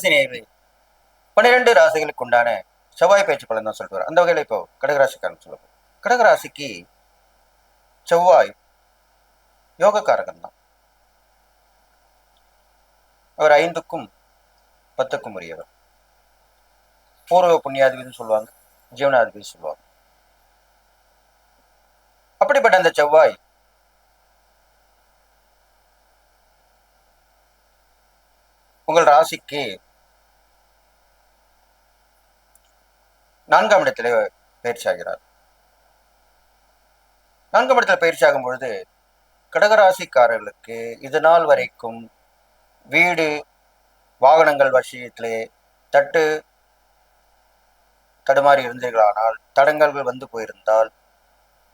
ராசி நேர்களை பன்னிரெண்டு ராசிகளுக்கு உண்டான செவ்வாய் பயிற்சி பலன் தான் சொல்லிட்டு வரேன் அந்த வகையில் இப்போ கடகராசிக்காரன் சொல்லுவோம் கடகராசிக்கு செவ்வாய் யோகக்காரகன் தான். அவர் ஐந்துக்கும் பத்துக்கும் உரியவர். பூர்வ புண்ணியாதிபதினு சொல்லுவாங்க ஜீவனாதிபதி சொல்லுவாங்க. அப்படிப்பட்ட அந்த செவ்வாய் உங்கள் ராசிக்கு நான்காம் இடத்திலே பயிற்சி ஆகிறார் நான்காம் இடத்துல பயிற்சி ஆகும் பொழுது கடகராசிக்காரர்களுக்கு இது நாள் வரைக்கும் வீடு வாகனங்கள் விஷயத்திலே தட்டு தடுமாறி இருந்தீர்களானால் தடங்கல்கள் வந்து போயிருந்தால்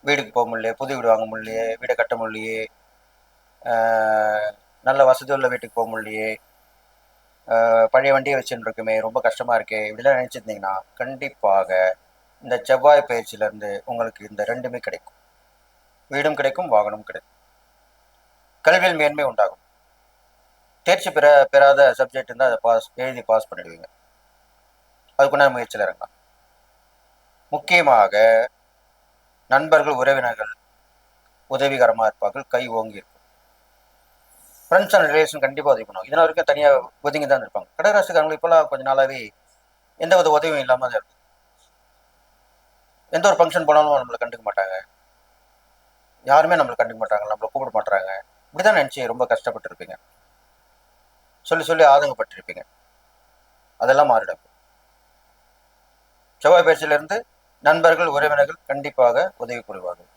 வீடுக்கு போக முடியலையே புது வீடு வாங்க முடியலையே வீடை கட்ட முடியலையே ஆஹ் நல்ல வசதி உள்ள வீட்டுக்கு போக முடியலையே பழைய வண்டியை வச்சுட்டு இருக்குமே ரொம்ப கஷ்டமா இருக்கே இப்படிலாம் நினச்சிருந்தீங்கன்னா கண்டிப்பாக இந்த செவ்வாய் பயிற்சியிலேருந்து உங்களுக்கு இந்த ரெண்டுமே கிடைக்கும். வீடும் கிடைக்கும் வாகனம் கிடைக்கும். கல்வியில் மேன்மை உண்டாகும். தேர்ச்சி பெற பெறாத சப்ஜெக்ட் இருந்தால் அதை பாஸ் எழுதி பாஸ் பண்ணிடுவீங்க. அதுக்குண்டான முயற்சியில் இறங்கலாம். முக்கியமாக நண்பர்கள் உறவினர்கள் உதவிகரமாக இருப்பார்கள் கை ஓங்கி இருக்கும் ஃப்ரெண்ட்ஸ் அண்ட் ரிலேஷன் கண்டிப்பாக உதவி பண்ணுவோம் இதனால் வரைக்கும் தனியாக ஒதுங்கி தான் இருப்பாங்க. கடகராசிக்காரங்களுக்கு இப்போலாம் கொஞ்ச நாளாகவே எந்த வித உதவியும் இல்லாமல் தான் இருக்கும் எந்த ஒரு ஃபங்க்ஷன் போனாலும் நம்மளை கண்டுக்க மாட்டாங்க. யாருமே நம்மளை கண்டுக்க மாட்டாங்க. நம்மளை கூப்பிட மாட்டாங்க இப்படிதான் நினச்சி ரொம்ப கஷ்டப்பட்டுருப்பீங்க. சொல்லி சொல்லி ஆதங்கப்பட்டிருப்பீங்க. அதெல்லாம் மாறிடும். செவ்வாய் பேச்சிலிருந்து நண்பர்கள் உறவினர்கள் கண்டிப்பாக உதவி புரிவார்கள்.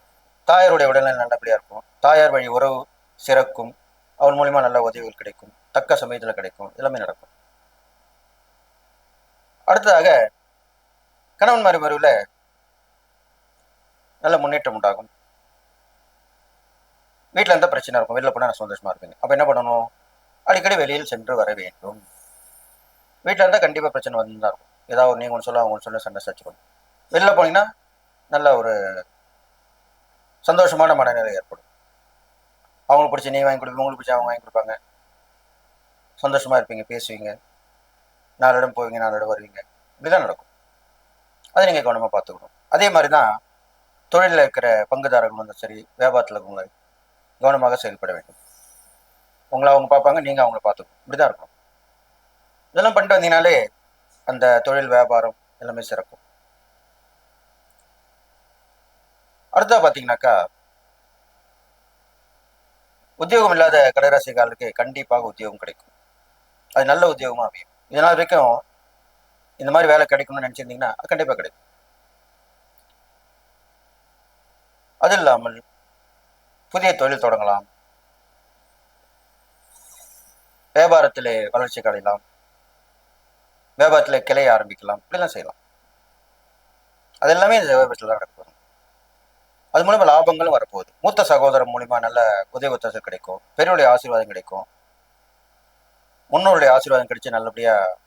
தாயாருடைய உடல்நிலை நல்லபடியா இருக்கும். தாயார் வழி உறவு சிறக்கும். அவன் மூலியமா நல்ல உதவிகள் கிடைக்கும். தக்க சமயத்துல கிடைக்கும். எல்லாமே நடக்கும். அடுத்ததாக கணவன் மாறி மருவில் நல்ல முன்னேற்றம் உண்டாகும். வீட்டில் இருந்தால் பிரச்சனை இருக்கும். வெளியில் போனால் நான் சந்தோஷமா இருப்பேன். அப்போ என்ன பண்ணணும்? அடிக்கடி வெளியில் சென்று வர வேண்டும். வீட்டில் இருந்தால் கண்டிப்பாக பிரச்சனை வந்து தான் இருக்கும். ஏதாவது ஒரு நீங்கள் ஒன்று சொல்ல அவங்க ஒன்று சொல்ல சண்டை சச்சுக்கணும் வெளில போனீங்கன்னா நல்ல ஒரு சந்தோஷமான மனநிலை ஏற்படும். அவங்களுக்கு பிடிச்ச நீ வாங்கி கொடுப்பீங்க உங்களுக்கு பிடிச்ச அவங்க வாங்கி கொடுப்பாங்க. சந்தோஷமாக இருப்பீங்க பேசுவீங்க. நாலு இடம் போவீங்க நாலு இடம் வருவீங்க. இப்படிதான் நடக்கும். அதை நீங்கள் கவனமாக பார்த்துக்கணும். அதே மாதிரி தான் தொழிலில் இருக்கிற பங்குதாரர்கள் வந்து சரி வியாபாரத்தில் இருக்கவங்க கவனமாக செயல்பட வேண்டும். உங்களை அவங்க பார்ப்பாங்க நீங்கள் அவங்கள பார்த்துக்கணும். இப்படி தான் இருக்கும் இதெல்லாம் பண்ணிட்டு வந்தீங்கனாலே அந்த தொழில் வியாபாரம் எல்லாமே சிறக்கும். அடுத்தா பார்த்தீங்கன்னாக்கா உத்தியோகம் இல்லாத கடகராசிக்காரருக்கு கண்டிப்பாக உத்தியோகம் கிடைக்கும். அது நல்ல உத்தியோகமா அமையும். இதனால் வரைக்கும் இந்த மாதிரி வேலை கிடைக்கணும்னு நினைச்சிருந்தீங்கன்னா அது கண்டிப்பா கிடைக்கும். அது இல்லாமல் புதிய தொழில் தொடங்கலாம். வியாபாரத்திலே வளர்ச்சி கடையலாம் வியாபாரத்தில் கிளைய ஆரம்பிக்கலாம். இப்படிலாம் செய்யலாம். அது எல்லாமே இந்த வியாபாரத்தில் தான் நடக்கும். அது மூலமா லாபங்களும் வரப்போகுது. மூத்த சகோதரர் மூலியமா நல்ல உதவி ஒத்தாசல் கிடைக்கும். பெரியவருடைய ஆசீர்வாதம் கிடைக்கும். முன்னோருடைய ஆசீர்வாதம் கிடைச்சு நல்லபடியா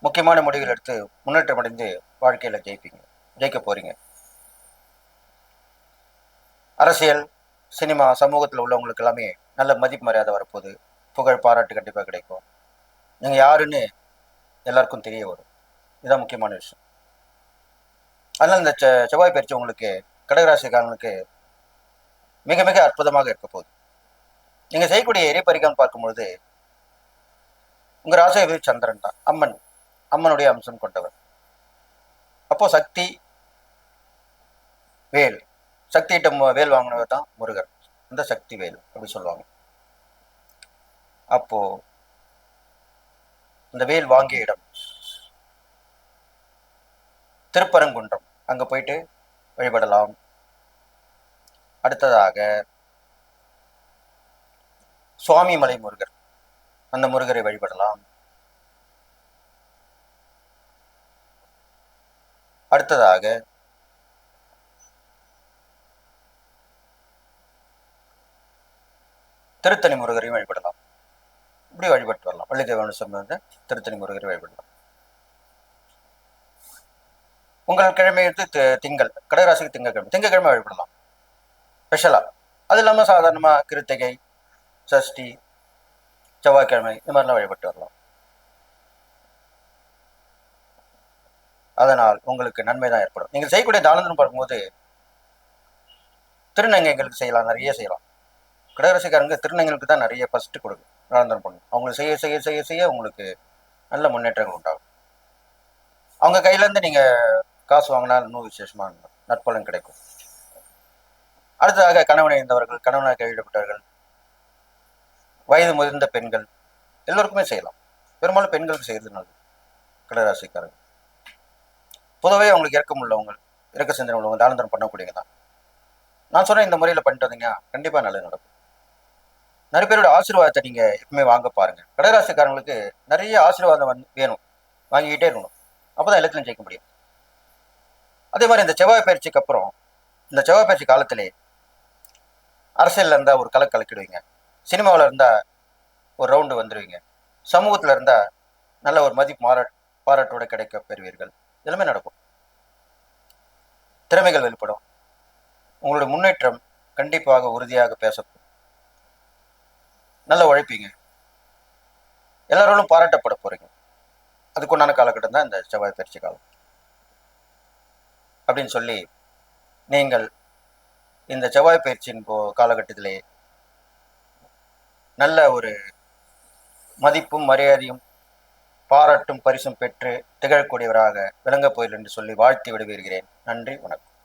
முக்கியமான முடிவுகள் எடுத்து முன்னேற்றம் அடைந்து வாழ்க்கையில ஜெயிப்பீங்க. ஜெயிக்க போறீங்க. அரசியல் சினிமா சமூகத்தில் உள்ளவங்களுக்கு எல்லாமே நல்ல மதிப்பு மரியாதை வரப்போகுது. புகழ் பாராட்டு கண்டிப்பாக கிடைக்கும். நீங்கள் யாருன்னு எல்லாருக்கும் தெரிய வரும். இதுதான் முக்கியமான விஷயம். அதனால் இந்த செ- செவ்வாய் பயிற்சி உங்களுக்கு கடகராசிக்காரங்களுக்கு மிக மிக அற்புதமாக இருக்க போகுது. நீங்கள் செய்யக்கூடிய எரிபரிகம் பார்க்கும்பொழுது உங்கள் ராசியாதிபதி சந்திரன் தான். அம்மன் அம்மனுடைய அம்சம் கொண்டவர். அப்போ சக்தி வேல். சக்தியிட்ட வேல் வாங்கினவர் தான் முருகர். இந்த சக்தி வேல் அப்படி சொல்லுவாங்க. அப்போ இந்த வேல் வாங்கிய இடம் திருப்பரங்குன்றம். அங்க போயிட்டு வழிபடலாம். அடுத்ததாக சுவாமிமலை முருகர். அந்த முருகரை வழிபடலாம். அடுத்ததாக திருத்தணி முருகரையும் வழிபடலாம். இப்படி வழிபட்டு வரலாம். வள்ளிதேவனு சம்பந்த திருத்தணி முருகரை வழிபடலாம். உங்கள் கிழமை வந்து திங்கள் கடகராசிக்கு திங்கக்கிழமை திங்கக்கிழமை வழிபடலாம். ஸ்பெஷலாக அது இல்லாமல் சாதாரணமாக கிருத்திகை சஷ்டி செவ்வாய்க்கிழமை இந்த மாதிரிலாம் வழிபட்டு வரலாம். அதனால் உங்களுக்கு நன்மை தான் ஏற்படும். நீங்கள் செய்யக்கூடிய தானந்தம் பார்க்கும்போது திருநங்கைகளுக்கு செய்யலாம் நிறைய செய்யலாம். கடகரசிக்காரங்க திருநங்கைகளுக்கு தான் நிறைய ஃபஸ்ட்டு கொடுக்கும் தானந்தம் பண்ணும் அவங்களுக்கு செய்ய செய்ய செய்ய செய்ய உங்களுக்கு நல்ல முன்னேற்றங்கள் உண்டாகும். அவங்க கையிலேருந்து நீங்கள் காசு வாங்கினா இன்னும் விசேஷமாக நற்பலன் கிடைக்கும். அடுத்ததாக கணவனை இருந்தவர்கள் கணவனாக கைவிடப்பட்டவர்கள் வயது முதிர்ந்த பெண்கள் எல்லோருக்குமே செய்யலாம். பெரும்பாலும் பெண்களுக்கு செய்யறது நல்லது. கடகராசிக்காரங்க பொதுவே அவங்களுக்கு இறக்கம் உள்ளவங்க இறக்க சிந்தனை உள்ளவங்க தானந்தரம் பண்ணக்கூடியவங்க தான். நான் சொன்ன இந்த முறையில் பண்ணிட்டு வந்தீங்கன்னா கண்டிப்பாக நல்லது நடக்கும். நிறைய பேரோட ஆசீர்வாதத்தை நீங்கள் எப்பவுமே வாங்க பாருங்கள் கடகராசிக்காரங்களுக்கு நிறைய ஆசீர்வாதம் வந்து வேணும். வாங்கிக்கிட்டே இருக்கணும். அப்போ தான் எல்லாத்துலையும் ஜெயிக்க முடியும். அதே மாதிரி இந்த செவ்வாய் பயிற்சிக்கு அப்புறம் இந்த செவ்வாய் பயிற்சி காலத்திலே அரசியலில் இருந்தால் ஒரு கலை கலக்கிடுவீங்க. சினிமாவில் இருந்தால் ஒரு ரவுண்டு வந்துடுவீங்க சமூகத்தில் இருந்தால் நல்ல ஒரு மதிப்பு மாறாட் பாராட்டோட கிடைக்க பெறுவீர்கள். எல்லாமே நடக்கும். திறமைகள் வெளிப்படும். உங்களுடைய முன்னேற்றம் கண்டிப்பாக உறுதியாக பேசப்படும். நல்ல உழைப்பீங்க. எல்லாரோடும் பாராட்டப்பட போறீங்க. அதுக்குண்டான காலகட்டம் தான் இந்த செவ்வாய் பயிற்சி காலம். அப்படின்னு சொல்லி நீங்கள் இந்த செவ்வாய் பயிற்சியின் போ காலகட்டத்திலே நல்ல ஒரு மதிப்பும் மரியாதையும் பாராட்டும் பரிசும் பெற்று திகழக்கூடியவராக விளங்கப் போயில் என்று சொல்லி வாழ்த்தி விடுவீர்கிறேன் நன்றி வணக்கம்.